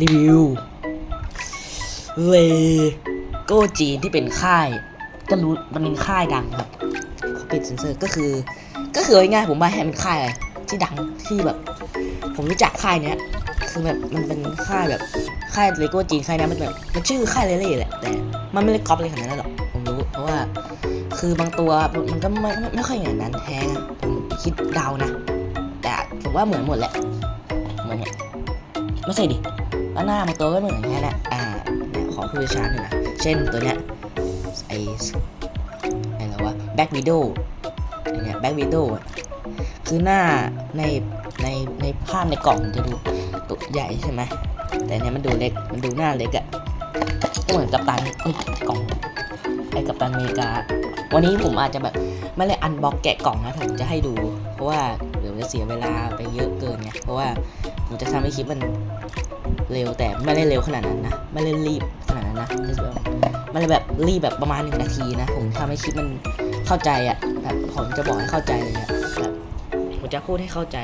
รีวิวเลโก้จีนที่เป็นค่าย ก็รู้มันเป็นค่ายดังครับเขาปิดเซนเซอร์ก็คือ ก็คือง่ายๆผมว่าให้มันค่ายอะไรที่ดังที่แบบ ผมรู้จักค่ายเนี้ยคือแบบมันเป็นค่ายแบบค่ายเลโก้จีนค่ายนี้มันแบบมันชื่อค่ายเล่ๆแหละแต่มันไม่ได้ก๊อปอะไรขนาดนั้นหรอกผมรู้ เพราะว่าคือบางตัวมันก็ไม่ไม่ค่อยอย่างนั้นแท้ผมคิดเดานะ แต่ผมว่าเหมือนหมดแหละเหมือนเนี่ยไม่ใช่ดิ แล้วหน้าบางตัวก็เหมือนแค่างนั้นอ่าเนี่ยขอพูดช้าหน่อยนะเช่นตัวเนี้ยไอไออะไรวะแบ็กวิดโอเนี่ยแบ็กวิดโอคือหน้าในในในภาพในกล่องมันจะดูตัวใหญ่ใช่ไหมแต่เนี้ยมันดูเล็กมันดูหน้าเล็กอะก็เหมือนกับตันเอ้ยกล่องไอกับตันอเมริกา วันนี้ผมอาจจะแบบไม่ได้อันบ็อกแกะกล่องนะผมจะให้ดู เพราะว่าเดี๋ยวจะเสียเวลาไปเยอะเกินไงเพราะว่าผมจะทำให้คลิปมัน เร็วแต่ไม่ได้เร็วขนาดนั้นนะ ไม่ได้รีบขนาดนั้นนะไม่ได้แบบรีบแบบประมาณหนึ่งนาทีนะ ผมทำให้คลิปมันเข้าใจอะ่ะแบบผมจะบอกให้เข้าใจเลยอะ่ะแบบผมจะพูดให้เข้าใจ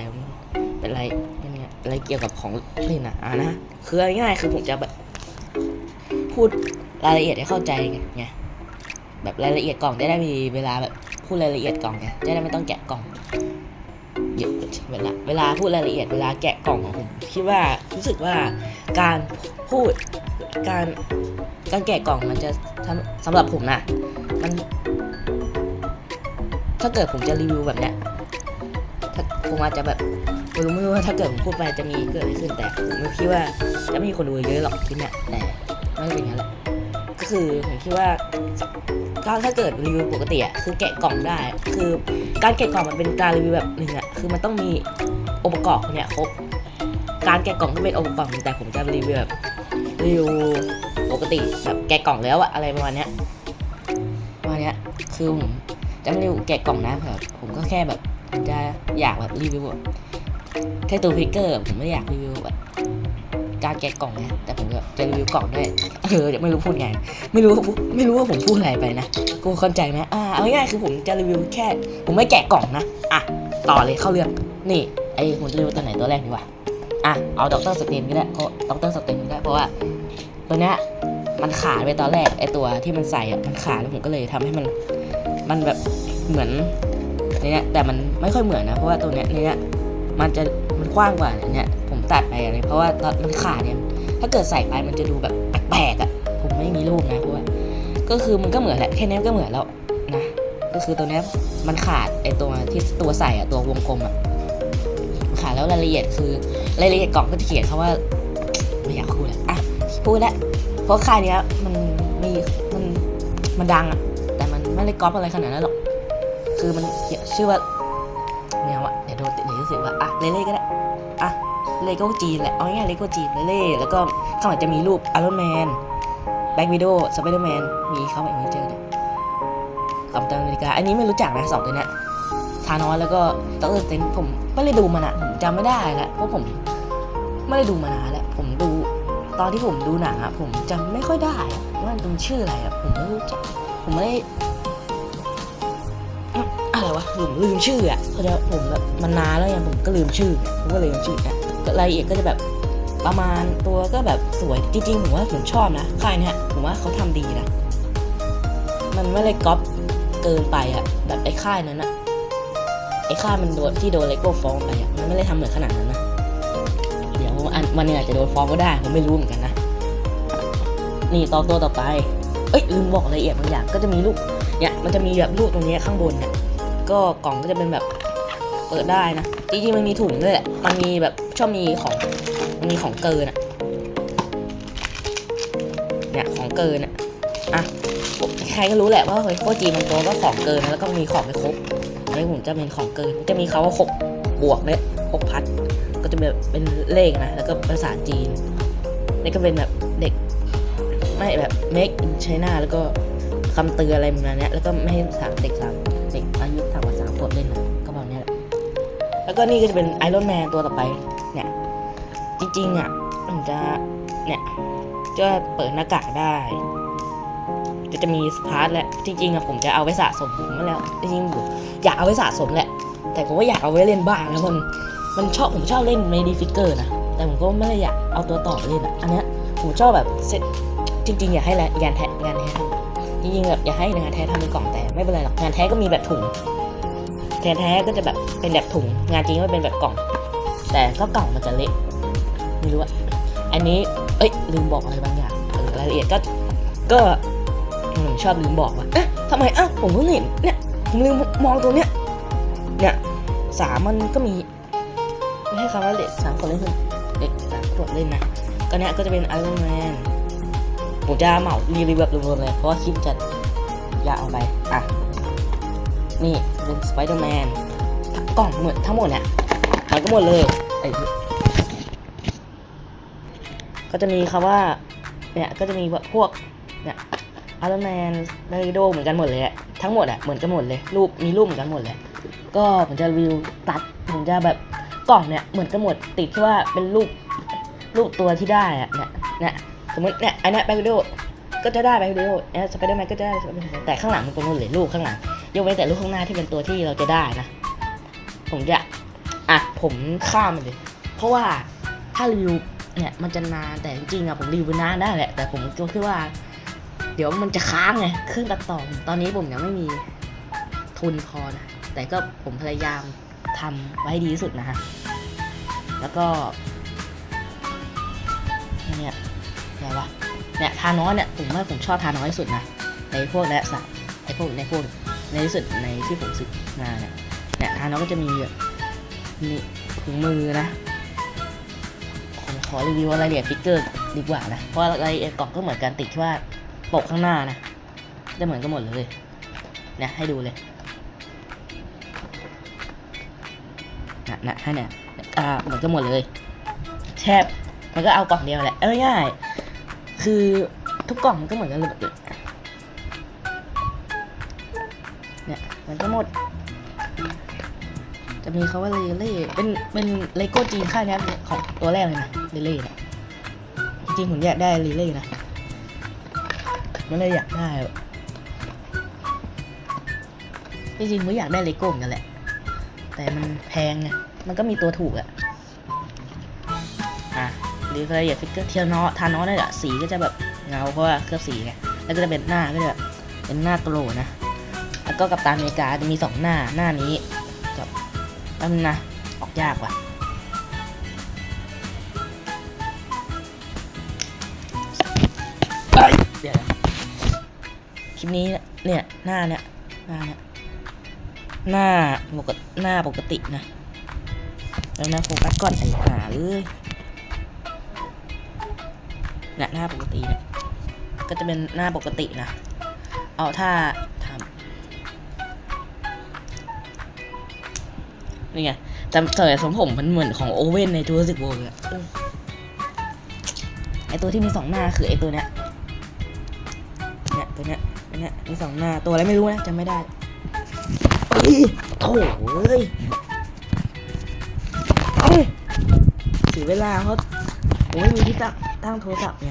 เป็นอะไรเป็นไงอะไรเกี่ยวกับของเล่นอะอะนะคือเอาง่ายคือผมจะแบบพูดรายละเอียดให้เข้าใจไงแบบรายละเอียดกล่องจะได้มีเวลาแบบพูดรายละเอียดกล่องไงจะได้ไม่ต้องแกะกล่อง เยอะเวลาเวลาพูดรายละเอียดเวลาแกะกล่องของผมคิดว่ารู้สึกว่าการพูดการการแกะกล่องมันจะทำสำหรับผมนะมัน ถ้าเกิดผมจะรีวิวแบบเนี้ยถ้าผมอาจจะแบบไม่รู้ไม่รู้ว่าถ้าเกิดผมพูดไปจะมีเกิดอะไรขึ้นแต่ผมไม่คิดว่าจะไม่มีคนดูเยอะหรอกที่เนี่ยแต่ไม่เป็นอย่างนั้นแหละก็คือผมคิดว่า ก็ถ้าเกิดรีวิวปกติอะคือแกะกล่องได้ คือการแกะกล่องมันเป็นการรีวิวแบบหนึ่งอะคือมันต้องมีองค์ประกอบเนี่ยครบการแกะกล่องก็เป็นองค์ประกอบแต่ผมจะรีวิวแบบรีวิวปกติแบบแกะกล่องแล้วอะอะไรประมาณเนี้ยประมาณเนี้ยคือผมจะไม่รีวิวแกะกล่องนะแบบผมก็แค่แบบจะอยากแบบรีวิวแบบแค่ตัวพิกเกอร์ผมไม่อยากรีวิวแบบ การแกะกล่องนะแต่ผมจะรีวิวกล่องด้วยเออจะไม่รู้พูดไง ไม่รู้ว่าไม่รู้ว่าผมพูดอะไรไปนะกูเข้าใจไหมอ่าเอาง่ายๆคือผมจะรีวิวแค่ ผมไม่แกะกล่องนะอะต่อเลยเข้าเรื่องนี่ไอ้ผมจะรีวิวตัวไหนตัวแรกดีกว่าอะเอาด็อกเตอร์สเตนก็ได้เพราะด็อกเตอร์สเตนก็ได้เพราะว่าตัวเนี้ยมันขาดไปตอนแรกไอ้ตัวที่มันใส่อะมันขาดแล้วผมก็เลยทำให้มันมันแบบเหมือนในเนี้ยแต่มันไม่ค่อยเหมือนนะเพราะว่าตัวเนี้ยในเนี้ยมันจะมันกว้างกว่าอันเนี้ย ตัดไปอะไร เพราะว่าตอนมันขาดเนี่ย ถ้าเกิดใส่ไปมันจะดูแบบแปลกๆอะ ผมไม่มีรูปนะเพราะว่าก็คือมันก็เหมือนแหละแค่นี้ก็เหมือนแล้วนะ ก็คือตัวเนี้มันขาดไอตัวที่ตัวใส่อะตัววงกลมอะขาดแล้วรายละเอียดคือรายละเอียดกล่องก็จะเขียนเขาว่าไม่อยากพูดแล้วอะพูดแล้วเพราะค่ายเนี้ยมันมีมันมันดังอะแต่มันไม่ได้ก๊อปอะไรขนาดนั้นหรอกคือมันเขียนชื่อว่าแนวอะเดี๋ยวโดนเดี๋ยวจะเสียว่าอะเล่ๆก็ได้อะ เลโก้จีนแหละเอาง่ายเลโก้จีนเล่ๆแล้วก็ข้างหลังจะมีรูปอารอนแมนแบ็กวิดโอสไปเดอร์แมนมีเขาไหมไม่เจอเลยกัปตันอเมริกา อันนี้ไม่รู้จักนะสองตัวเนี้ยทานอสแล้วก็ตัวเออร์เซนผมไม่ได้ดูมันอะผมจำไม่ได้ละเพราะผมไม่ได้ดูมานานแล้วผมดูตอนที่ผมดูหนังอะผมจำไม่ค่อยได้ว่ามันเป็นชื่ออะไรอะผมไม่รู้จักผมไม่ได้อะไรวะผมลืมชื่ออะเพราะว่าผมแบบมันนานแล้วยังผมก็ลืมชื่อผมก็เลยลืมชื่ออะ รายละเอียดก็จะแบบประมาณตัวก็แบบสวยจริงๆผมว่าผมชอบนะค่ายเนี้ยผมว่าเขาทำดีนะมันไม่เลยก๊อปเกินไปอะแบบไอ้ค่ายนั้นอะไอ้ค่ายมันโดนที่โดนเลโก้ฟ้องไปอะมันไม่ได้ทำเหมือนขนาดนั้นนะเดี๋ยวอันวันหนึงอาจจะโดนฟ้องก็ได้ผมไม่รู้เหมือนกันนะนี่ต่อตัวต่อไปเอ้ยลืมบอกรายละเอียดบางอย่างก็จะมีรูปเนี่ยมันจะมีแบบรูปตรงนี้ข้างบนเนี่ยก็กล่องก็จะเป็นแบบเปิดได้นะจริงๆมันมีถุงด้วยแหละมันมีแบบ ชอบมีของมีของเกินอะเนี่ยของเกินอะอะใครก็รู้แหละว่าเฮ้ยโคจีมันโตก็ของเกินนะแล้วก็มีของไม่ครบอันนี้ผมจะเป็นของเกินจะมีเขาว่าหกบวกเนี่ยหกพัด ก็จะแบบเป็นเลขนะแล้วก็ภาษาจีนนี่ก็เป็นแบบเด็กไม่แบบ make in China แล้วก็คำเตือนอะไรประมาณนี้แล้วก็ไม่ให้สามเด็กสามเด็กอายุต่ำกว่าสามขวบเล่นนะก็ประมาณเนี้ยแหละแล้วก็นี่ก็จะเป็นไอรอนแมนตัวต่อไป จริงๆอะมันจะเนี่ยจะเปิดหน้ากากได้ก็จะมีพาร์ทแหละจริงๆอะผมจะเอาไว้สะสมผมก็แล้วจริงๆอยากเอาไว้สะสมแหละ แต่ผมว่าอยากเอาไว้เล่นบ้างนะมันมันชอบผมชอบเล่นเมดิฟิกเกอร์นะแต่ผมก็ไม่ได้อยากเอาตัวต่อเล่นอะอันนี้ผมชอบแบบเซ็ตจริง ๆ อยากให้แลงานแท้งานแท้ทำจริงๆแบบอยากให้งานแท้ทำเป็นกล่องแต่ไม่เป็นไรหรอกงานแท้ก็มีแบบถุงงานแท้ก็จะแบบเป็นแบบถุงงานจริงก็เป็นแบบกล่อง แต่ก็กล่องมันจะเละ ไม่รู้อะอันนี้ เอ้ย ลืมบอกอะไรบางอย่างเออรายละเอียดก็ ก็ชอบลืมบอกว่าเอ๊ะทำไมอ้าวผมเพิ่งเห็นเนี่ยผมลืมมองตัวเนี้ยเนี่ยสามมันก็มีไม่ให้คำว่าเด็กสามคนเล่นคือเด็กสามคนเล่นนะก็เนี้ยก็จะเป็นไอรอนแมนผมจะเหมารีวิวแบบรวมๆเลยเพราะว่าคลิปจะยาวไปอะนี่เป็นสไปเดอร์แมนกล่องหมดทั้งหมดเนี่ยมันก็หมดเลยไอ้ ก็จะมีคำว่า เนี่ย ก็จะมีพวก เนี่ยไอรอนแมนไดโดเหมือนกันหมดเลยอะทั้งหมดอะเหมือนกันหมดเลย รูป มีรูปเหมือนกันหมดเลย ก็ผมจะรีวิวตัด ผมจะแบบกล่องเนี่ย เหมือนกันหมด ติดที่ว่าเป็นรูป รูปตัวที่ได้อะเนี่ย เนี่ย สมมติ เนี่ย อันเนี้ยแบริโอก็จะได้แบริโอเนี่ยสไปเดอร์แมนก็จะได้ แต่ข้างหลังมันเป็นหมดเลยรูปข้างหลัง ยกเว้นแต่รูปข้างหน้าที่เป็นตัวที่เราจะได้นะ ผมจะ อะ ผมข้ามมันเลย เพราะว่าถ้ารีวิว เนี่ยมันจะนานแต่จริงๆอะผมรีวิวนานได้แหละ แต่ผมก็คิดว่า เดี๋ยวมันจะค้างไงเครื่องตัดต่อตอนนี้ผมยังไม่มีทุนพอนะแต่ก็ผมพยายามทำไว้ให้ดีที่สุดนะฮะแล้วก็เนี่ยอะไรวะเนี่ยทานอสเนี่ยผมว่าผมชอบทานอสที่สุดนะในพวกและสัตว์ไอพวกในพวกในที่สุดในที่ผมซื้อมาเนี่ยเนี่ยทานอสก็จะมีแบบมีถุงมือนะ อรีวิวรายละเอียดฟิกเกอร์ดีกว่านะ เพราะรายละเอียดกล่องก็เหมือนกันติดที่ว่าปกข้างหน้านะจะเหมือนกันหมดเลยนี่ยให้ดูเลยนะนะให้เนี่ยอ่าเหมือนกันหมดเลยแทบมันก็เอากล่องเดียวแหละเอ้ยง่ายคือทุกกล่องมันก็เหมือนกันเลยเนี่ยมันก็หมด จะมีเขาว่าเลเล่เป็นเป็นเลโก้จีนค่ายนี้ของตัวแรกเลยนะเลเล่เนี่ยจริงๆผมอยากได้เลเล่นะไม่เลยอยากได้จริงๆผมอยากได้เลโก้เหมือนกันแหละ แต่มันแพงไงมันก็มีตัวถูกอะอะหรือรายละเอียดฟิกเกอร์เทียนเนาะทานเนาะนี่แหละสีก็จะแบบเงาเพราะว่าเคลือบสีไงแล้วก็จะเป็นหน้าก็จะเป็นหน้าโกลนะแล้วก็กับตาอเมริกาจะมีสองหน้าหน้านี้ กับอันงนะออกยากว่ะเดี๋ยวคลิปนี้เนี่ยหน้าเนี่ยหน้าเนี่ยหน้าปกติหน้าปกตินะแล้วนะโฟกัสก่อนไอ้หาเอ้ยเนี่ยหน้าปกตินี่ก็จะเป็นหน้าปกตินะ เอาถ้า นี่ไงจำเสยสมผมมันเหมือนของโอเว่นในจูราสสิกโวเลยอะเออไอตัวที่มีสองหน้าคือไอตัวเนี้ยเนี่ยตัวเนี้ยตัวเนี้ยมีสองหน้าตัวอะไรไม่รู้นะจำไม่ได้เฮ้ยโถ่เอ้ยเอ้ยเสียเวลาเพราะผมไม่มีที่ตั้งตั้งโทรศัพท์ไง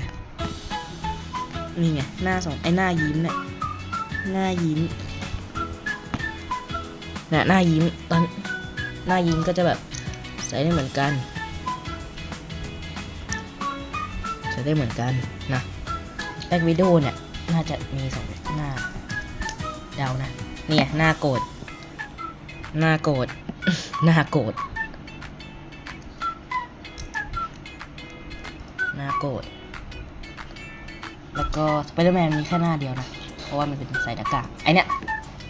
นี่ไงหน้าสองไอ้หน้ายิ้มเนี่ยหน้ายิ้มเนี่ยหน้ายิ้มตอน หน้ายิ้มก็จะแบบใส่ได้เหมือนกัน ใส่ได้เหมือนกันนะแบ็กวิดีโอเนี่ยน่าจะมีสองหน้าเดานะ เนี่ยหน้าโกรธหน้าโกรธหน้าโกรธหน้าโกรธแล้วก็สไปเดอร์แมนมีแค่หน้าเดียวนะ เพราะว่ามันเป็นใส่หน้ากากไอเนี้ย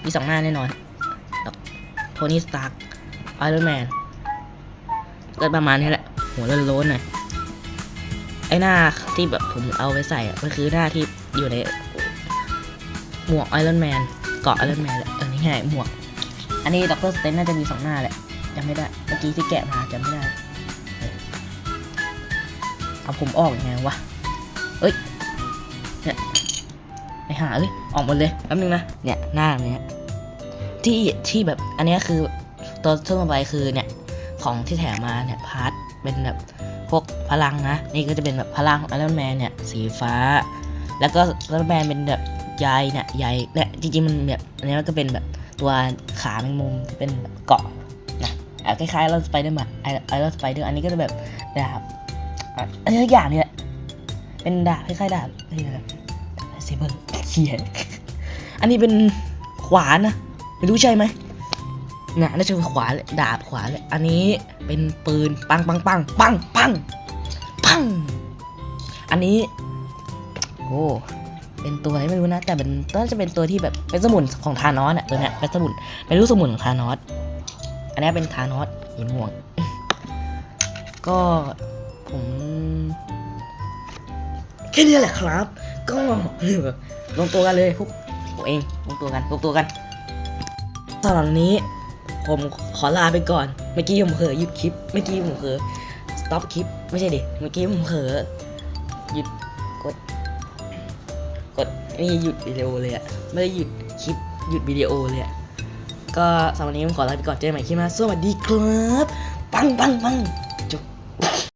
มีสองหน้าแน่นอนโทนี่สตาร์ ไอรอนแมนก็ประมาณนี้แหละ หัวโล้นๆหน่อยไอหน้าที่แบบผมเอาไว้ใส่อะมันคือหน้าที่อยู่ในหมวกไอรอนแมนเกาะไอรอนแมนแหละเออนี่ไงหมวก อันนี้ด็อกเตอร์สเตนน่าจะมีสองหน้าแหละจำไม่ได้เมื่อกี้ที่แกะมาจำไม่ได้เอาผมออกยังไงวะเอ้ยเนี่ยไปหาเลยออกหมดเลยแป๊บนึงนะเนี่ยหน้าเนี้ยที่ที่แบบอันนี้คือ ตัวเทั่วไปคือเนี่ยของที่แถมมาเนี่ยพาร์ทเป็นแบบพวกพลังนะ นี่ก็จะเป็นแบบพลังไอรอนแมนเนี่ยสีฟ้า แล้วก็ไอรอนแมนเป็นแบบใยเนี่ยใยเนี่ยจริงๆมันแบบอันนี้มันก็เป็นแบบตัวขาแมงมุมที่เป็นเกาะนะคล้ายๆเราสไปเดอร์แมนไอไอรอนสไปเดอร์อันนี้ก็จะแบบดาบอะอะไรสักอย่างเนี่ยเป็นดาบคล้ายๆดาบนี่นะครับเซเบอร์เขียนอันนี้เป็นขวานนะไม่รู้ใช่ไหม นี่ยน่าจะเป็นขวาเลยดาบขวาเลยอันนี้เป็นปืนปังปังปังปังปังปัง อันนี้โอ้เป็นตัวอะไรไม่รู้นะ แต่เป็นน่าจะเป็นตัวที่แบบเป็นสมุนของทานอสอะตัวเนี้ยเป็นสมุนเป็นลูกสมุนของทานอสอันนี้เป็นทานอสหินม่วง ก็ผมแค่นี้แหละครับ ก็ลงตัวกันเลยพวกผมเองลงตัวกันลงตัวกันตอนนี้ ผมขอลาไปก่อน เมื่อกี้ผมเผลอหยุดคลิป เมื่อกี้ผมเผลอสต็อปคลิป ไม่ใช่ดิ เมื่อกี้ผมเผลอหยุดกด กดนี่หยุดวิดีโอเลยอะไม่ได้หยุดคลิป หยุดวิดีโอเลยอะก็สำหรับวันนี้ผมขอลาไปก่อนเจอกันใหม่คลิปหน้าสวัสดีครับ ปังปังปัง